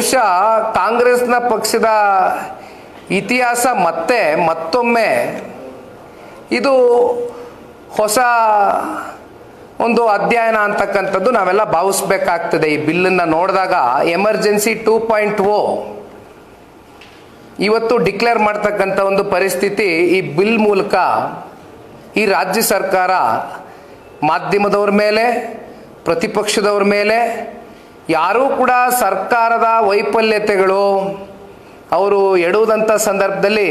ಬಹುಶಃ ಕಾಂಗ್ರೆಸ್ನ ಪಕ್ಷದ ಇತಿಹಾಸ ಮತ್ತೆ ಮತ್ತೊಮ್ಮೆ ಇದು ಹೊಸ ಒಂದು ಅಧ್ಯಯನ ಅಂತಕ್ಕಂಥದ್ದು ನಾವೆಲ್ಲ ಭಾವಿಸ್ಬೇಕಾಗ್ತದೆ. ಈ ಬಿಲ್ಲನ್ನು ನೋಡಿದಾಗ ಎಮರ್ಜೆನ್ಸಿ ಟೂ ಪಾಯಿಂಟ್ ಓ ಇವತ್ತು ಡಿಕ್ಲೇರ್ ಮಾಡ್ತಕ್ಕಂಥ ಒಂದು ಪರಿಸ್ಥಿತಿ ಈ ಬಿಲ್ ಮೂಲಕ ಈ ರಾಜ್ಯ ಸರ್ಕಾರ ಮಾಧ್ಯಮದವ್ರ ಮೇಲೆ, ಪ್ರತಿಪಕ್ಷದವ್ರ ಮೇಲೆ ಯಾರೂ ಕೂಡ ಸರ್ಕಾರದ ವೈಫಲ್ಯತೆಗಳು ಅವರು ಎಡುವುದಂಥ ಸಂದರ್ಭದಲ್ಲಿ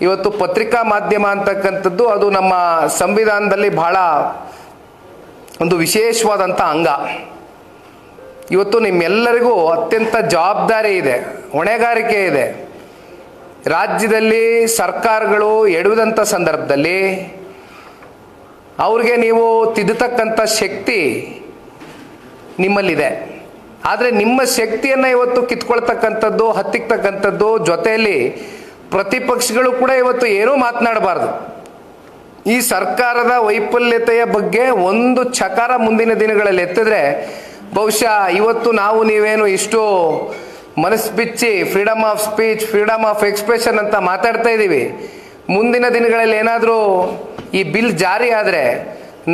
ಇವತ್ತು ಪತ್ರಿಕಾ ಮಾಧ್ಯಮ ಅಂತಕ್ಕಂಥದ್ದು ಅದು ನಮ್ಮ ಸಂವಿಧಾನದಲ್ಲಿ ಬಹಳ ಒಂದು ವಿಶೇಷವಾದಂಥ ಅಂಗ. ಇವತ್ತು ನಿಮ್ಮೆಲ್ಲರಿಗೂ ಅತ್ಯಂತ ಜವಾಬ್ದಾರಿ ಇದೆ, ಹೊಣೆಗಾರಿಕೆ ಇದೆ. ರಾಜ್ಯದಲ್ಲಿ ಸರ್ಕಾರಗಳು ಎಡುವುದಂಥ ಸಂದರ್ಭದಲ್ಲಿ ಅವ್ರಿಗೆ ನೀವು ತಿದ್ದತಕ್ಕಂಥ ಶಕ್ತಿ ನಿಮ್ಮಲ್ಲಿದೆ. ಆದರೆ ನಿಮ್ಮ ಶಕ್ತಿಯನ್ನು ಇವತ್ತು ಕಿತ್ಕೊಳ್ತಕ್ಕಂಥದ್ದು, ಹತ್ತಿಕ್ತಕ್ಕಂಥದ್ದು ಜೊತೆಯಲ್ಲಿ ಪ್ರತಿಪಕ್ಷಗಳು ಕೂಡ ಇವತ್ತು ಏನೂ ಮಾತನಾಡಬಾರ್ದು. ಈ ಸರ್ಕಾರದ ವೈಫಲ್ಯತೆಯ ಬಗ್ಗೆ ಒಂದು ಚಕಾರ ಮುಂದಿನ ದಿನಗಳಲ್ಲಿ ಎತ್ತಿದ್ರೆ, ಬಹುಶಃ ಇವತ್ತು ನಾವು ನೀವೇನು ಇಷ್ಟು ಮನಸ್ಸು ಬಿಚ್ಚಿ freedom of speech freedom of expression ಅಂತ ಮಾತಾಡ್ತಾ ಇದ್ದೀವಿ ಮುಂದಿನ ದಿನಗಳಲ್ಲಿ ಏನಾದರೂ ಈ ಬಿಲ್ ಜಾರಿ ಆದರೆ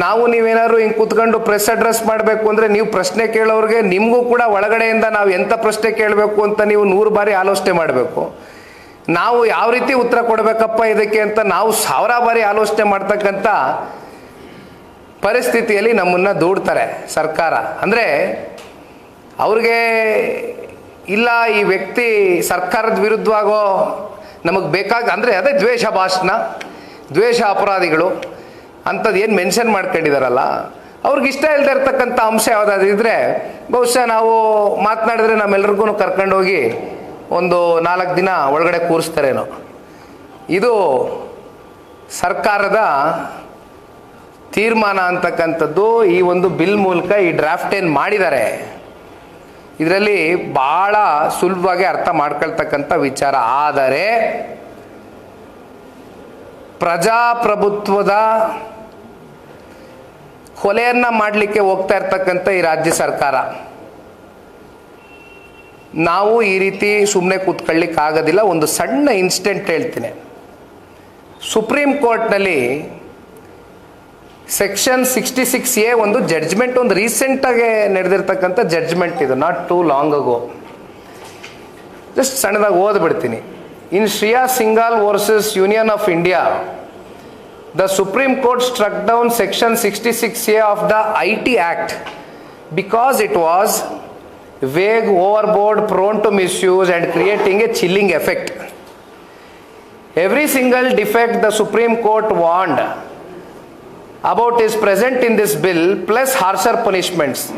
ನಾವು ನೀವೇನಾದ್ರು ಹಿಂಗೆ ಕುತ್ಕೊಂಡು ಪ್ರೆಸ್ ಅಡ್ರೆಸ್ ಮಾಡಬೇಕು ಅಂದರೆ ನೀವು ಪ್ರಶ್ನೆ ಕೇಳೋರಿಗೆ ನಿಮಗೂ ಕೂಡ ಒಳಗಡೆಯಿಂದ ನಾವು ಎಂಥ ಪ್ರಶ್ನೆ ಕೇಳಬೇಕು ಅಂತ ನೀವು ನೂರು ಬಾರಿ ಆಲೋಚನೆ ಮಾಡಬೇಕು. ನಾವು ಯಾವ ರೀತಿ ಉತ್ತರ ಕೊಡಬೇಕಪ್ಪ ಇದಕ್ಕೆ ಅಂತ ನಾವು ಸಾವಿರ ಬಾರಿ ಆಲೋಚನೆ ಮಾಡ್ತಕ್ಕಂಥ ಪರಿಸ್ಥಿತಿಯಲ್ಲಿ ನಮ್ಮನ್ನು ದೂಡ್ತಾರೆ ಸರ್ಕಾರ. ಅಂದರೆ ಅವ್ರಿಗೆ ಇಲ್ಲ ಈ ವ್ಯಕ್ತಿ ಸರ್ಕಾರದ ವಿರುದ್ಧವಾಗೋ ನಮಗೆ ಬೇಕಾಗ ಅಂದರೆ ಅದೇ ದ್ವೇಷ ಭಾಷಣ, ದ್ವೇಷ ಅಪರಾಧಿಗಳು. ಅಂಥದ್ದು ಏನು ಮೆನ್ಷನ್ ಮಾಡ್ಕೊಂಡಿದಾರಲ್ಲ, ಅವ್ರಿಗೆ ಇಷ್ಟ ಇಲ್ಲದೆ ಇರ್ತಕ್ಕಂಥ ಅಂಶ ಯಾವುದಾದ್ರು ಇದ್ದರೆ ಬಹುಶಃ ನಾವು ಮಾತನಾಡಿದ್ರೆ ನಮ್ಮೆಲ್ರಿಗೂ ಕರ್ಕೊಂಡೋಗಿ ಒಂದು ನಾಲ್ಕು ದಿನ ಒಳಗಡೆ ಕೂರಿಸ್ತಾರೇನೋ. ಇದು ಸರ್ಕಾರದ ತೀರ್ಮಾನ ಅಂತಕ್ಕಂಥದ್ದು ಈ ಒಂದು ಬಿಲ್ ಮೂಲಕ ಈ ಡ್ರಾಫ್ಟ್ ಏನು ಮಾಡಿದ್ದಾರೆ, ಇದರಲ್ಲಿ ಭಾಳ ಸುಲಭವಾಗಿ ಅರ್ಥ ಮಾಡ್ಕೊಳ್ತಕ್ಕಂಥ ವಿಚಾರ. ಆದರೆ ಪ್ರಜಾಪ್ರಭುತ್ವದ ಕೊಲೆಯನ್ನ ಮಾಡಲಿಕ್ಕೆ ಹೋಗ್ತಾ ಇರ್ತಕ್ಕಂಥ ಈ ರಾಜ್ಯ ಸರ್ಕಾರ. ನಾವು ಈ ರೀತಿ ಸುಮ್ಮನೆ ಕೂತ್ಕೊಳ್ಳಿಕ್ಕೆ ಆಗೋದಿಲ್ಲ ಒಂದು ಸಣ್ಣ ಇನ್ಸಿಡೆಂಟ್ ಹೇಳ್ತೀನಿ. ಸುಪ್ರೀಂ ಕೋರ್ಟ್ನಲ್ಲಿ ಸೆಕ್ಷನ್ ಸಿಕ್ಸ್ಟಿ ಸಿಕ್ಸ್ ಎ ಒಂದು ಜಡ್ಜ್ಮೆಂಟ್, ಒಂದು ರೀಸೆಂಟಾಗಿ ನಡೆದಿರ್ತಕ್ಕಂಥ ಜಡ್ಜ್ಮೆಂಟ್ ಇದು not too long ago just ಸಣ್ಣದಾಗಿ ಓದ್ಬಿಡ್ತೀನಿ. In Shreya Singhal versus union of India The supreme court struck down section sixty six A of the I T act because it was vague, overboard, prone to misuse, and creating a chilling effect. Every single defect the Supreme Court warned about is present in this bill, plus harsher punishments.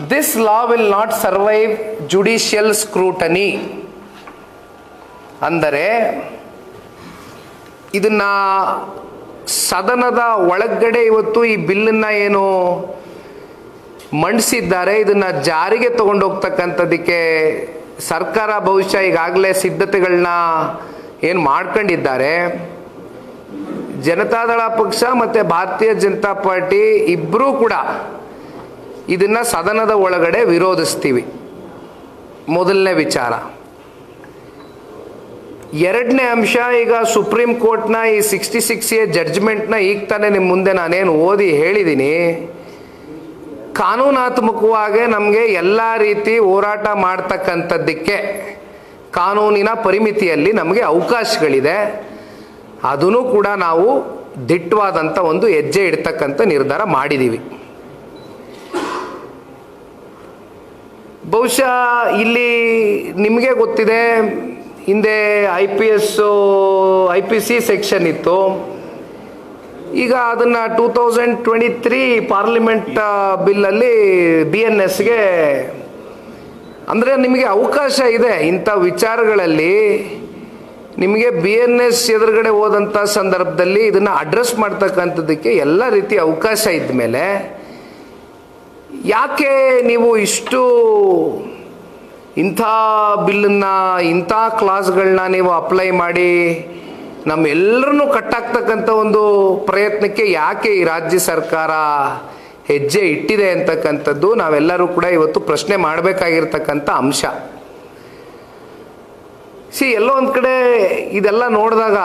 This law will not survive judicial scrutiny. ಅಂದರೆ ಇದನ್ನ ಸದನದ ಒಳಗಡೆ ಇವತ್ತು ಈ ಬಿಲ್ಲನ್ನ ಏನು ಮಂಡಿಸಿದ್ದಾರೆ, ಇದನ್ನ ಜಾರಿಗೆ ತಗೊಂಡೋಗ್ತಕ್ಕಂಥದ್ದಕ್ಕೆ ಸರ್ಕಾರ ಬಹುಶಃ ಈಗಾಗಲೇ ಸಿದ್ಧತೆಗಳನ್ನ ಏನು ಮಾಡ್ಕೊಂಡಿದ್ದಾರೆ. ಜನತಾದಳ ಪಕ್ಷ ಮತ್ತು ಭಾರತೀಯ ಜನತಾ ಪಾರ್ಟಿ ಇಬ್ಬರೂ ಕೂಡ ಇದನ್ನ ಸದನದ ಒಳಗಡೆ ವಿರೋಧಿಸ್ತೀವಿ. ಮೊದಲನೇ ವಿಚಾರ. ಎರಡನೇ ಅಂಶ, ಈಗ ಸುಪ್ರೀಂ ಕೋರ್ಟ್ನ ಈ ಸಿಕ್ಸ್ಟಿ ಸಿಕ್ಸ್ ಎ ಜಡ್ಜ್ಮೆಂಟ್ನ ಈಗ ತಾನೇ ನಿಮ್ಮ ಮುಂದೆ ನಾನೇನು ಓದಿ ಹೇಳಿದ್ದೀನಿ ಕಾನೂನಾತ್ಮಕವಾಗಿ ನಮಗೆ ಎಲ್ಲ ರೀತಿ ಹೋರಾಟ ಮಾಡ್ತಕ್ಕಂಥದ್ದಕ್ಕೆ ಕಾನೂನಿನ ಪರಿಮಿತಿಯಲ್ಲಿ ನಮಗೆ ಅವಕಾಶಗಳಿದೆ. ಅದನ್ನು ಕೂಡ ನಾವು ದಿಟ್ಟವಾದಂಥ ಒಂದು ಹೆಜ್ಜೆ ಇಡ್ತಕ್ಕಂಥ ನಿರ್ಧಾರ ಮಾಡಿದ್ದೀವಿ ಬಹುಶಃ ಇಲ್ಲಿ ನಿಮಗೆ ಗೊತ್ತಿದೆ ಹಿಂದೆ I P S I P C section ಇತ್ತು. ಈಗ ಅದನ್ನು two thousand twenty three parliament ಬಿಲ್ಲಲ್ಲಿ B N ಎಸ್ಗೆ ಅಂದರೆ ನಿಮಗೆ ಅವಕಾಶ ಇದೆ ಇಂಥ ವಿಚಾರಗಳಲ್ಲಿ. ನಿಮಗೆ ಬಿ ಎನ್ ಎಸ್ ಎದುರುಗಡೆ ಹೋದಂಥ ಸಂದರ್ಭದಲ್ಲಿ ಇದನ್ನು ಅಡ್ರೆಸ್ ಮಾಡ್ತಕ್ಕಂಥದ್ದಕ್ಕೆ ಎಲ್ಲ ರೀತಿಯ ಅವಕಾಶ ಇದ್ದ ಮೇಲೆ ಯಾಕೆ ನೀವು ಇಷ್ಟು ಇಂಥ ಬಿಲ್ಲನ್ನು, ಇಂಥ ಕ್ಲಾಸ್ಗಳನ್ನ ನೀವು ಅಪ್ಲೈ ಮಾಡಿ ನಮ್ಮೆಲ್ಲರನ್ನೂ ಕಟ್ಟಾಗ್ತಕ್ಕಂಥ ಒಂದು ಪ್ರಯತ್ನಕ್ಕೆ ಯಾಕೆ ಈ ರಾಜ್ಯ ಸರ್ಕಾರ ಹೆಜ್ಜೆ ಇಟ್ಟಿದೆ ಅಂತಕ್ಕಂಥದ್ದು ನಾವೆಲ್ಲರೂ ಕೂಡ ಇವತ್ತು ಪ್ರಶ್ನೆ ಮಾಡಬೇಕಾಗಿರ್ತಕ್ಕಂಥ ಅಂಶ. ಸಿ, ಎಲ್ಲೋ ಒಂದು ಕಡೆ ಇದೆಲ್ಲ ನೋಡಿದಾಗ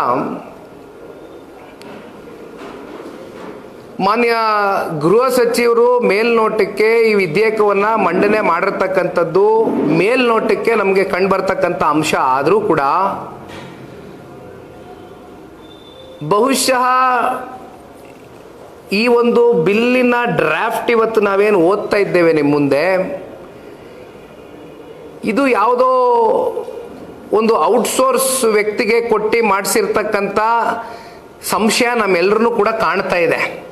ಮಾನ್ಯ ಗೃಹ ಸಚಿವರು ಮೇಲ್ನೋಟಕ್ಕೆ ಈ ವಿಧೇಯಕವನ್ನ ಮಂಡನೆ ಮಾಡಿರ್ತಕ್ಕಂಥದ್ದು ಮೇಲ್ನೋಟಕ್ಕೆ ನಮಗೆ ಕಂಡುಬರ್ತಕ್ಕಂಥ ಅಂಶ ಆದರೂ ಕೂಡ ಬಹುಶಃ ಈ ಒಂದು ಬಿಲ್ಲಿನ ಡ್ರಾಫ್ಟ್ ಇವತ್ತು ನಾವೇನು ಓದ್ತಾ ಇದ್ದೇವೆ ನಿಮ್ಮ ಮುಂದೆ? ಇದು ಯಾವುದೋ ಒಂದು ಔಟ್ಸೋರ್ಸ್ ವ್ಯಕ್ತಿಗೆ ಕೊಟ್ಟು ಮಾಡಿಸಿರ್ತಕ್ಕಂಥ ಸಂಶಯ ನಮ್ಮೆಲ್ಲರೂ ಕೂಡ ಕಾಣ್ತಾ ಇದೆ.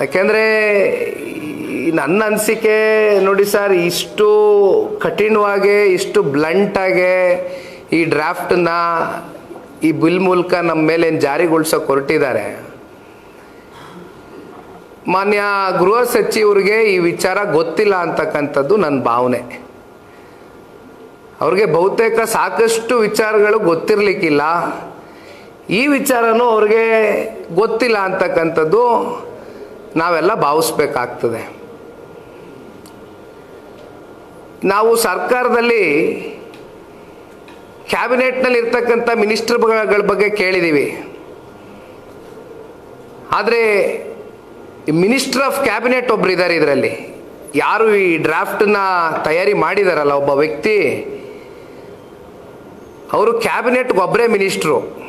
ಯಾಕೆಂದರೆ ನನ್ನ ಅನಿಸಿಕೆ ನೋಡಿ ಸರ್, ಇಷ್ಟು ಕಠಿಣವಾಗಿ, ಇಷ್ಟು ಬ್ಲಂಟಾಗೆ ಈ ಡ್ರಾಫ್ಟನ್ನ ಈ ಬಿಲ್ ಮೂಲಕ ನಮ್ಮ ಮೇಲೆ ಏನು ಜಾರಿಗೊಳಿಸೋಕೆ ಹೊರಟಿದ್ದಾರೆ. ಮಾನ್ಯ ಗೃಹ ಸಚಿವರಿಗೆ ಈ ವಿಚಾರ ಗೊತ್ತಿಲ್ಲ ಅಂತಕ್ಕಂಥದ್ದು ನನ್ನ ಭಾವನೆ. ಅವ್ರಿಗೆ ಬಹುತೇಕ ಸಾಕಷ್ಟು ವಿಚಾರಗಳು ಗೊತ್ತಿರಲಿಕ್ಕಿಲ್ಲ. ಈ ವಿಚಾರನೂ ಅವ್ರಿಗೆ ಗೊತ್ತಿಲ್ಲ ಅಂತಕ್ಕಂಥದ್ದು ನಾವೆಲ್ಲ ಭಾವಿಸ್ಬೇಕಾಗ್ತದೆ. ನಾವು ಸರ್ಕಾರದಲ್ಲಿ ಕ್ಯಾಬಿನೆಟ್ನಲ್ಲಿ ಇರ್ತಕ್ಕಂಥ ಮಿನಿಸ್ಟರ್ಗಳ ಬಗ್ಗೆ ಕೇಳಿದ್ದೀವಿ. ಆದರೆ ಮಿನಿಸ್ಟರ್ ಆಫ್ ಕ್ಯಾಬಿನೆಟ್ ಒಬ್ರು ಇದ್ದಾರೆ ಇದರಲ್ಲಿ. ಯಾರು ಈ ಡ್ರಾಫ್ಟನ್ನ ತಯಾರಿ ಮಾಡಿದಾರಲ್ಲ ಒಬ್ಬ ವ್ಯಕ್ತಿ, ಅವರು ಕ್ಯಾಬಿನೆಟ್ಗೆ ಒಬ್ಬರೇ ಮಿನಿಸ್ಟ್ರು.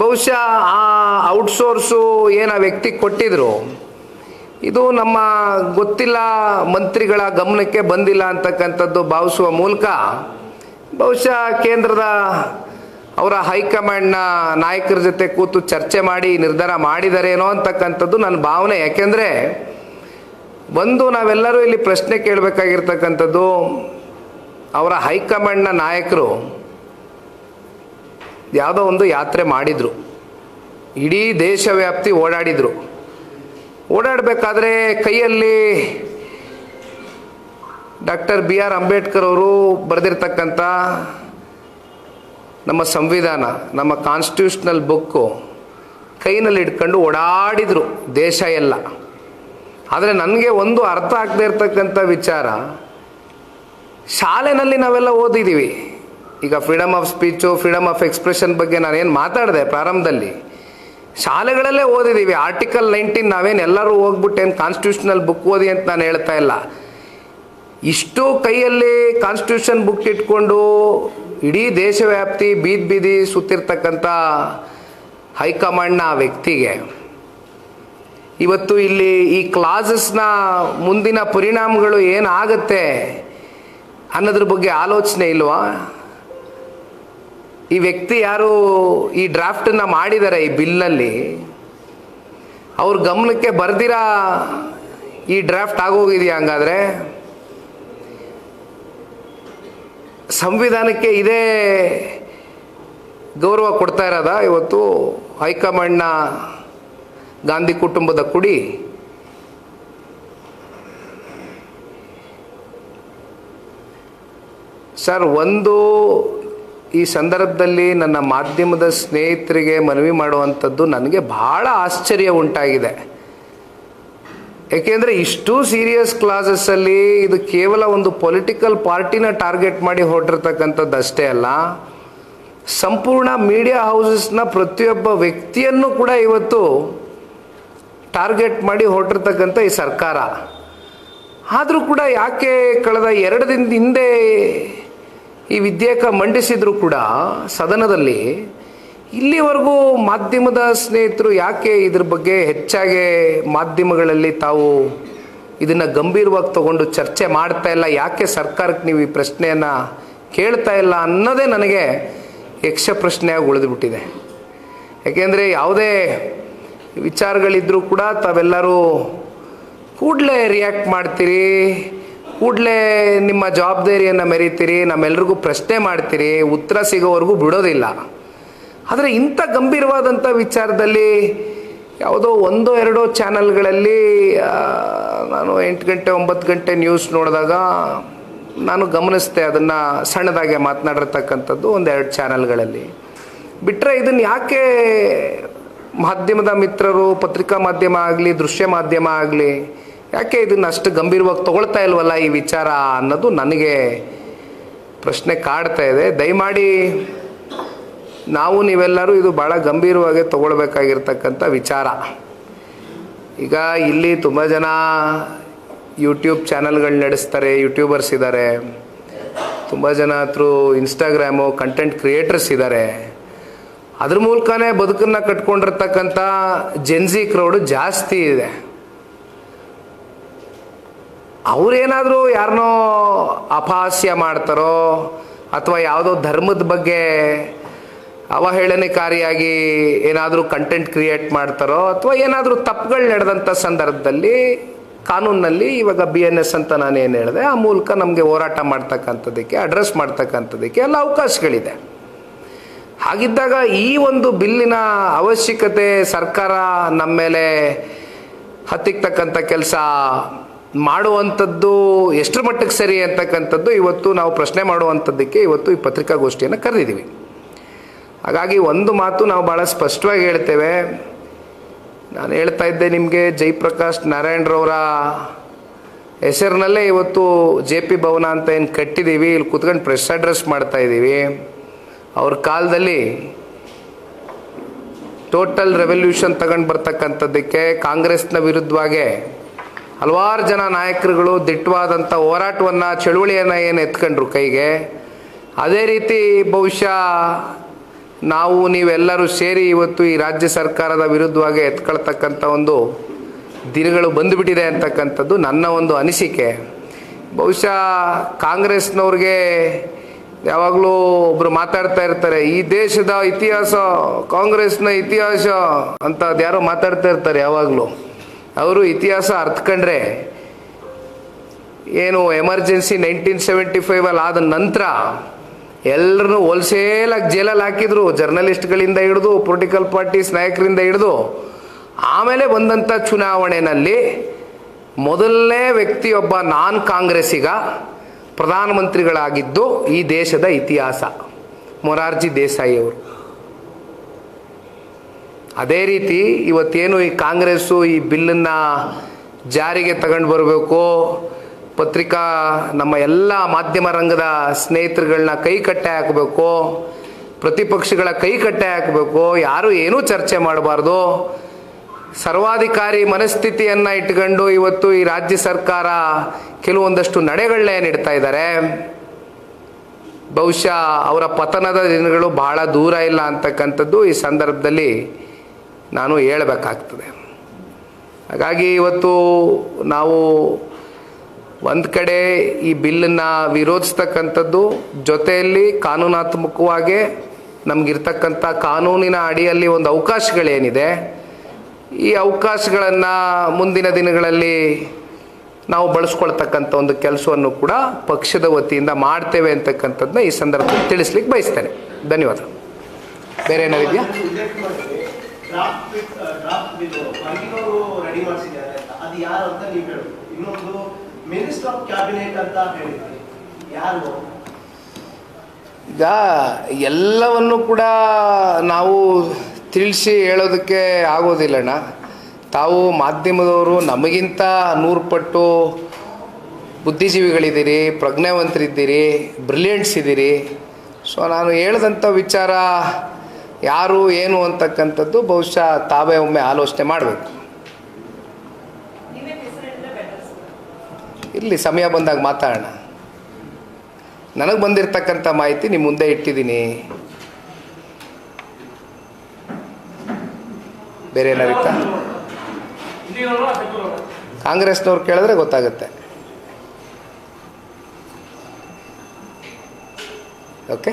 ಬಹುಶಃ ಆ ಔಟ್ಸೋರ್ಸು ಏನು ಆ ವ್ಯಕ್ತಿ ಕೊಟ್ಟಿದ್ರು, ಇದು ನಮ್ಮ ಗೊತ್ತಿಲ್ಲ ಮಂತ್ರಿಗಳ ಗಮನಕ್ಕೆ ಬಂದಿಲ್ಲ ಅಂತಕ್ಕಂಥದ್ದು ಭಾವಿಸುವ ಮೂಲಕ, ಬಹುಶಃ ಕೇಂದ್ರದ ಅವರ ಹೈಕಮಾಂಡ್ನ ನಾಯಕರ ಜೊತೆ ಕೂತು ಚರ್ಚೆ ಮಾಡಿ, ನಿರ್ಧಾರ ಮಾಡಿದಾರೇನೋ ಅಂತಕ್ಕಂಥದ್ದು ನನ್ನ ಭಾವನೆ. ಯಾಕೆಂದರೆ ಒಂದು ನಾವೆಲ್ಲರೂ ಇಲ್ಲಿ ಪ್ರಶ್ನೆ ಕೇಳಬೇಕಾಗಿರ್ತಕ್ಕಂಥದ್ದು, ಅವರ ಹೈಕಮಾಂಡ್ನ ನಾಯಕರು ಯಾವುದೋ ಒಂದು ಯಾತ್ರೆ ಮಾಡಿದರು. ಇಡೀ ದೇಶವ್ಯಾಪ್ತಿ ಓಡಾಡಿದರು. ಓಡಾಡಬೇಕಾದ್ರೆ ಕೈಯಲ್ಲಿ ಡಾಕ್ಟರ್ ಬಿ ಆರ್ ಅಂಬೇಡ್ಕರ್ ಅವರು ಬರೆದಿರ್ತಕ್ಕಂಥ ನಮ್ಮ ಸಂವಿಧಾನ, ನಮ್ಮ ಕಾನ್ಸ್ಟಿಟ್ಯೂಷನಲ್ ಬುಕ್ಕು ಕೈನಲ್ಲಿ ಇಟ್ಕೊಂಡು ಓಡಾಡಿದರು ದೇಶ ಎಲ್ಲ. ಆದರೆ ನನಗೆ ಒಂದು ಅರ್ಥ ಆಗದೆ ಇರ್ತಕ್ಕಂಥ ವಿಚಾರ, ಶಾಲೆನಲ್ಲಿ ನಾವೆಲ್ಲ ಓದಿದ್ದೀವಿ ಈಗ freedom of speech freedom of expression ಬಗ್ಗೆ ನಾನೇನು ಮಾತಾಡಿದೆ ಪ್ರಾರಂಭದಲ್ಲಿ. ಶಾಲೆಗಳಲ್ಲೇ ಓದಿದ್ದೀವಿ ಆರ್ಟಿಕಲ್ ನೈನ್ಟೀನ್ ನಾವೇನು ಎಲ್ಲರೂ ಹೋಗ್ಬಿಟ್ಟು ಏನು ಕಾನ್ಸ್ಟಿಟ್ಯೂಷನಲ್ ಬುಕ್ ಓದಿ ಅಂತ ನಾನು ಹೇಳ್ತಾ ಇಲ್ಲ. ಇಷ್ಟು ಕೈಯಲ್ಲಿ ಕಾನ್ಸ್ಟಿಟ್ಯೂಷನ್ ಬುಕ್ ಇಟ್ಕೊಂಡು ಇಡೀ ದೇಶವ್ಯಾಪ್ತಿ ಬೀದಿ ಬೀದಿ ಸುತ್ತಿರ್ತಕ್ಕಂಥ ಹೈಕಮಾಂಡ್ನ ಆ ವ್ಯಕ್ತಿಗೆ. ಇವತ್ತು ಇಲ್ಲಿ ಈ ಕ್ಲಾಸಸ್ನ ಮುಂದಿನ ಪರಿಣಾಮಗಳು ಏನಾಗುತ್ತೆ ಅನ್ನೋದ್ರ ಬಗ್ಗೆ ಆಲೋಚನೆ ಇಲ್ವಾ? ಈ ವ್ಯಕ್ತಿ ಯಾರು ಈ ಡ್ರಾಫ್ಟನ್ನ ಮಾಡಿದ್ದಾರೆ ಈ ಬಿಲ್ನಲ್ಲಿ ಅವ್ರ ಗಮನಕ್ಕೆ ಬರ್ದಿರಾ ಈ ಡ್ರಾಫ್ಟ್ ಆಗೋಗಿದೆಯಾ ಹಂಗಾದರೆ? ಸಂವಿಧಾನಕ್ಕೆ ಇದೇ ಗೌರವ ಕೊಡ್ತಾ ಇರೋದ? ಇವತ್ತು ಹೈಕಮಾಂಡ್ನ ಗಾಂಧಿ ಕುಟುಂಬದ ಕುಡಿ. ಸರ್, ಒಂದು ಈ ಸಂದರ್ಭದಲ್ಲಿ ನನ್ನ ಮಾಧ್ಯಮದ ಸ್ನೇಹಿತರಿಗೆ ಮನವಿ ಮಾಡುವಂಥದ್ದು ನನಗೆ ಬಹಳ ಆಶ್ಚರ್ಯ ಉಂಟಾಗಿದೆ. ಏಕೆಂದರೆ ಇಷ್ಟು ಸೀರಿಯಸ್ ಕ್ಲಾಸಸ್ಸಲ್ಲಿ ಇದು ಕೇವಲ ಒಂದು ಪೊಲಿಟಿಕಲ್ ಪಾರ್ಟಿನ ಟಾರ್ಗೆಟ್ ಮಾಡಿ ಹೊರಟಿರ್ತಕ್ಕಂಥದ್ದು ಅಷ್ಟೇ ಅಲ್ಲ, ಸಂಪೂರ್ಣ ಮೀಡಿಯಾ ಹೌಸಸ್ನ ಪ್ರತಿಯೊಬ್ಬ ವ್ಯಕ್ತಿಯನ್ನು ಕೂಡ ಇವತ್ತು ಟಾರ್ಗೆಟ್ ಮಾಡಿ ಹೊರಟಿರ್ತಕ್ಕಂಥ ಈ ಸರ್ಕಾರ. ಆದರೂ ಕೂಡ ಯಾಕೆ ಕಳೆದ ಎರಡು ದಿನದ ಹಿಂದೆ ಈ ವಿಧೇಯಕ ಮಂಡಿಸಿದ್ರು ಕೂಡ ಸದನದಲ್ಲಿ ಇಲ್ಲಿವರೆಗೂ ಮಾಧ್ಯಮದ ಸ್ನೇಹಿತರು ಯಾಕೆ ಇದ್ರ ಬಗ್ಗೆ ಹೆಚ್ಚಾಗಿ ಮಾಧ್ಯಮಗಳಲ್ಲಿ ತಾವು ಇದನ್ನು ಗಂಭೀರವಾಗಿ ತಗೊಂಡು ಚರ್ಚೆ ಮಾಡ್ತಾ ಇಲ್ಲ? ಯಾಕೆ ಸರ್ಕಾರಕ್ಕೆ ನೀವು ಈ ಪ್ರಶ್ನೆಯನ್ನು ಕೇಳ್ತಾ ಇಲ್ಲ ಅನ್ನೋದೇ ನನಗೆ ಯಕ್ಷ ಪ್ರಶ್ನೆಯಾಗಿ ಉಳಿದುಬಿಟ್ಟಿದೆ. ಯಾಕೆಂದರೆ ಯಾವುದೇ ವಿಚಾರಗಳಿದ್ದರೂ ಕೂಡ ತಾವೆಲ್ಲರೂ ಕೂಡಲೇ ರಿಯಾಕ್ಟ್ ಮಾಡ್ತೀರಿ. ಕೂಡಲೇ ನಿಮ್ಮ ಜವಾಬ್ದಾರಿಯನ್ನು ಮೆರೀತೀರಿ, ನಮ್ಮೆಲ್ರಿಗೂ ಪ್ರಶ್ನೆ ಮಾಡ್ತೀರಿ, ಉತ್ತರ ಸಿಗೋವರೆಗೂ ಬಿಡೋದಿಲ್ಲ. ಆದರೆ ಇಂಥ ಗಂಭೀರವಾದಂಥ ವಿಚಾರದಲ್ಲಿ ಯಾವುದೋ ಒಂದೋ ಎರಡೋ ಚಾನಲ್ಗಳಲ್ಲಿ ನಾನು ಎಂಟು ಗಂಟೆ, ಒಂಬತ್ತು ಗಂಟೆ ನ್ಯೂಸ್ ನೋಡಿದಾಗ ನಾನು ಗಮನಿಸ್ದೆ ಅದನ್ನು ಸಣ್ಣದಾಗೆ ಮಾತನಾಡಿರ್ತಕ್ಕಂಥದ್ದು ಒಂದೆರಡು ಚಾನಲ್ಗಳಲ್ಲಿ. ಬಿಟ್ಟರೆ ಇದನ್ನು ಯಾಕೆ ಮಾಧ್ಯಮದ ಮಿತ್ರರು, ಪತ್ರಿಕಾ ಮಾಧ್ಯಮ ಆಗಲಿ, ದೃಶ್ಯ ಮಾಧ್ಯಮ ಆಗಲಿ ಯಾಕೆ ಇದನ್ನು ಅಷ್ಟು ಗಂಭೀರವಾಗಿ ತಗೊಳ್ತಾ ಇಲ್ವಲ್ಲ ಈ ವಿಚಾರ ಅನ್ನೋದು ನನಗೆ ಪ್ರಶ್ನೆ ಕಾಡ್ತಾ ಇದೆ. ದಯಮಾಡಿ ನಾವು ನೀವೆಲ್ಲರೂ ಇದು ಭಾಳ ಗಂಭೀರವಾಗಿ ತಗೊಳ್ಬೇಕಾಗಿರ್ತಕ್ಕಂಥ ವಿಚಾರ. ಈಗ ಇಲ್ಲಿ ತುಂಬ ಜನ ಯೂಟ್ಯೂಬ್ ಚಾನಲ್ಗಳು ನಡೆಸ್ತಾರೆ ಯೂಟ್ಯೂಬರ್ಸ್ ಇದ್ದಾರೆ. ತುಂಬ ಜನ ಥ್ರೂ ಇನ್ಸ್ಟಾಗ್ರಾಮು ಕಂಟೆಂಟ್ ಕ್ರಿಯೇಟರ್ಸ್ ಇದ್ದಾರೆ. ಅದ್ರ ಮೂಲಕನೇ ಬದುಕನ್ನು ಕಟ್ಕೊಂಡಿರ್ತಕ್ಕಂಥ ಜೆನ್ಸಿ ಕ್ರೌಡು ಜಾಸ್ತಿ ಇದೆ. ಅವ್ರೇನಾದರೂ ಯಾರನ್ನೋ ಅಪಹಾಸ್ಯ ಮಾಡ್ತಾರೋ ಅಥವಾ ಯಾವುದೋ ಧರ್ಮದ ಬಗ್ಗೆ ಅವಹೇಳನಕಾರಿಯಾಗಿ ಏನಾದರೂ ಕಂಟೆಂಟ್ ಕ್ರಿಯೇಟ್ ಮಾಡ್ತಾರೋ ಅಥವಾ ಏನಾದರೂ ತಪ್ಪುಗಳು ನಡೆದಂಥ ಸಂದರ್ಭದಲ್ಲಿ ಕಾನೂನಲ್ಲಿ ಇವಾಗ ಬಿ ಎನ್ ಎಸ್ ಅಂತ ನಾನು ಏನು ಹೇಳಿದೆ, ಆ ಮೂಲಕ ನಮಗೆ ಹೋರಾಟ ಮಾಡ್ತಕ್ಕಂಥದ್ದಕ್ಕೆ ಅಡ್ರೆಸ್ ಮಾಡ್ತಕ್ಕಂಥದ್ದಕ್ಕೆ ಎಲ್ಲ ಅವಕಾಶಗಳಿದೆ. ಹಾಗಿದ್ದಾಗ ಈ ಒಂದು ಬಿಲ್ಲಿನ ಅವಶ್ಯಕತೆ ಸರ್ಕಾರ ನಮ್ಮ ಮೇಲೆ ಹತ್ತಿಕ್ತಕ್ಕಂಥ ಕೆಲಸ ಮಾಡುವಂಥದ್ದು ಎಷ್ಟರ ಮಟ್ಟಕ್ಕೆ ಸರಿ ಅಂತಕ್ಕಂಥದ್ದು ಇವತ್ತು ನಾವು ಪ್ರಶ್ನೆ ಮಾಡುವಂಥದ್ದಕ್ಕೆ ಇವತ್ತು ಈ ಪತ್ರಿಕಾಗೋಷ್ಠಿಯನ್ನು ಕರೆದಿದ್ದೀವಿ. ಹಾಗಾಗಿ ಒಂದು ಮಾತು ನಾವು ಭಾಳ ಸ್ಪಷ್ಟವಾಗಿ ಹೇಳ್ತೇವೆ. ನಾನು ಹೇಳ್ತಾ ಇದ್ದೆ ನಿಮಗೆ ಜಯಪ್ರಕಾಶ್ ನಾರಾಯಣರವರ ಹೆಸರಿನಲ್ಲೇ ಇವತ್ತು ಜೆ ಪಿ ಭವನ ಅಂತ ಏನು ಕಟ್ಟಿದ್ದೀವಿ, ಇಲ್ಲಿ ಕುತ್ಕೊಂಡು ಪ್ರೆಸ್ ಅಡ್ರೆಸ್ ಮಾಡ್ತಾ ಇದ್ದೀವಿ. ಅವ್ರ ಕಾಲದಲ್ಲಿ ಟೋಟಲ್ ರೆವಲ್ಯೂಷನ್ ತಗೊಂಡು ಬರ್ತಕ್ಕಂಥದ್ದಕ್ಕೆ ಕಾಂಗ್ರೆಸ್ನ ವಿರುದ್ಧವಾಗಿ ಹಲವಾರು ಜನ ನಾಯಕರುಗಳು ದಿಟ್ಟವಾದಂಥ ಹೋರಾಟವನ್ನು, ಚಳುವಳಿಯನ್ನು ಏನು ಎತ್ಕೊಂಡ್ರು ಕೈಗೆ? ಅದೇ ರೀತಿ ಬಹುಶಃ ನಾವು, ನೀವೆಲ್ಲರೂ ಸೇರಿ ಇವತ್ತು ಈ ರಾಜ್ಯ ಸರ್ಕಾರದ ವಿರುದ್ಧವಾಗಿ ಎತ್ಕೊಳ್ತಕ್ಕಂಥ ಒಂದು ದಿನಗಳು ಬಂದುಬಿಟ್ಟಿದೆ ಅಂತಕ್ಕಂಥದ್ದು ನನ್ನ ಒಂದು ಅನಿಸಿಕೆ. ಬಹುಶಃ ಕಾಂಗ್ರೆಸ್ನವ್ರಿಗೆ ಯಾವಾಗಲೂ ಒಬ್ರು ಮಾತಾಡ್ತಾ ಇರ್ತಾರೆ, ಈ ದೇಶದ ಇತಿಹಾಸ ಕಾಂಗ್ರೆಸ್ನ ಇತಿಹಾಸ ಅಂತ ಅದ್ಯಾರೋ ಮಾತಾಡ್ತಾ ಇರ್ತಾರೆ ಯಾವಾಗಲೂ. ಅವರು ಇತಿಹಾಸ ಅರ್ಥಕೊಂಡ್ರೆ ಏನು ಎಮರ್ಜೆನ್ಸಿ ನೈನ್ಟೀನ್ ಸೆವೆಂಟಿ ಫೈವಲ್ಲಿ ಆದ ನಂತರ ಎಲ್ಲರನ್ನು ಹೋಲ್ಸೇಲಾಗಿ ಜೈಲಲ್ಲಿ ಹಾಕಿದ್ರು ಜರ್ನಲಿಸ್ಟ್ಗಳಿಂದ ಹಿಡಿದು ಪೊಲಿಟಿಕಲ್ ಪಾರ್ಟೀಸ್ ನಾಯಕರಿಂದ ಹಿಡಿದು. ಆಮೇಲೆ ಬಂದಂಥ ಚುನಾವಣೆಯಲ್ಲಿ ಮೊದಲನೇ ವ್ಯಕ್ತಿಯೊಬ್ಬ ನಾನ್ ಕಾಂಗ್ರೆಸ್ಸಿಗ ಪ್ರಧಾನಮಂತ್ರಿಗಳಾಗಿದ್ದು ಈ ದೇಶದ ಇತಿಹಾಸ. ಮೊರಾರ್ಜಿ ದೇಸಾಯಿ ಅವರು. ಅದೇ ರೀತಿ ಇವತ್ತೇನು ಈ ಕಾಂಗ್ರೆಸ್ಸು ಈ ಬಿಲ್ಲನ್ನು ಜಾರಿಗೆ ತಗೊಂಡು ಬರಬೇಕು, ಪತ್ರಿಕಾ ನಮ್ಮ ಎಲ್ಲ ಮಾಧ್ಯಮ ರಂಗದ ಸ್ನೇಹಿತರುಗಳನ್ನ ಕೈ ಕಟ್ಟೆ ಹಾಕಬೇಕು, ಪ್ರತಿಪಕ್ಷಗಳ ಕೈ ಕಟ್ಟೆ ಹಾಕಬೇಕು, ಯಾರು ಏನೂ ಚರ್ಚೆ ಮಾಡಬಾರ್ದು. ಸರ್ವಾಧಿಕಾರಿ ಮನಸ್ಥಿತಿಯನ್ನು ಇಟ್ಕೊಂಡು ಇವತ್ತು ಈ ರಾಜ್ಯ ಸರ್ಕಾರ ಕೆಲವೊಂದಷ್ಟು ನಡೆಗಳನ್ನೇ ನೀಡ್ತಾ ಇದ್ದಾರೆ. ಬಹುಶಃ ಅವರ ಪತನದ ದಿನಗಳು ಬಹಳ ದೂರ ಇಲ್ಲ ಅಂತಕ್ಕಂಥದ್ದು ಈ ಸಂದರ್ಭದಲ್ಲಿ ನಾನು ಹೇಳಬೇಕಾಗ್ತದೆ. ಹಾಗಾಗಿ ಇವತ್ತು ನಾವು ಒಂದು ಕಡೆ ಈ ಬಿಲ್ಲನ್ನು ವಿರೋಧಿಸ್ತಕ್ಕಂಥದ್ದು ಜೊತೆಯಲ್ಲಿ ಕಾನೂನಾತ್ಮಕವಾಗಿ ನಮಗಿರ್ತಕ್ಕಂಥ ಕಾನೂನಿನ ಅಡಿಯಲ್ಲಿ ಒಂದು ಅವಕಾಶಗಳೇನಿದೆ. ಈ ಅವಕಾಶಗಳನ್ನು ಮುಂದಿನ ದಿನಗಳಲ್ಲಿ ನಾವು ಬಳಸ್ಕೊಳ್ತಕ್ಕಂಥ ಒಂದು ಕೆಲಸವನ್ನು ಕೂಡ ಪಕ್ಷದ ವತಿಯಿಂದ ಮಾಡ್ತೇವೆ ಅಂತಕ್ಕಂಥದ್ದನ್ನ ಈ ಸಂದರ್ಭದಲ್ಲಿ ತಿಳಿಸ್ಲಿಕ್ಕೆ ಬಯಸ್ತೇನೆ. ಧನ್ಯವಾದ. ಬೇರೆ ಏನಾರಿದೆಯಾ ಡ್ರಾಫ್ಟ್ ಡ್ರಾಫ್ಟ್ ಬಿಲ್ ಹೊರಗಿನವರು ರೆಡಿ ಮಾಡಿಸಿದ್ದಾರೆ ಅಂತ. ಅದು ಯಾರು ಅಂತ ನೀವು ಹೇಳಿ ಇನ್ನೊಂದು ಮಿನಿಸ್ಟರ್ ಆಫ್ ಕ್ಯಾಬಿನೆಟ್ ಅಂತ ಹೇಳಿದ್ರಿ ಯಾರು? ಈಗ ಎಲ್ಲವನ್ನು ಕೂಡ ನಾವು ತಿಳಿಸಿ ಹೇಳೋದಕ್ಕೆ ಆಗೋದಿಲ್ಲಣ್ಣ ತಾವು ಮಾಧ್ಯಮದವರು ನಮಗಿಂತ ನೂರು ಪಟ್ಟು ಬುದ್ಧಿಜೀವಿಗಳಿದ್ದೀರಿ, ಪ್ರಜ್ಞಾವಂತರಿದ್ದೀರಿ ಬ್ರಿಲಿಯಂಟ್ಸ್ ಇದ್ದೀರಿ. ಸೊ ನಾನು ಹೇಳ್ದಂಥ ವಿಚಾರ ಯಾರು ಏನು ಅಂತಕ್ಕಂಥದ್ದು ಬಹುಶಃ ತಾವೇ ಒಮ್ಮೆ ಆಲೋಚನೆ ಮಾಡಬೇಕು. ಇಲ್ಲಿ ಸಮಯ ಬಂದಾಗ ಮಾತಾಡೋಣ. ನನಗೆ ಬಂದಿರತಕ್ಕಂಥ ಮಾಹಿತಿ ನಿಮ್ಮ ಮುಂದೆ ಇಟ್ಟಿದ್ದೀನಿ. ಬೇರೆ ಏನಾಗುತ್ತ ಕಾಂಗ್ರೆಸ್ನವ್ರು ಕೇಳಿದ್ರೆ ಗೊತ್ತಾಗುತ್ತೆ. Okay?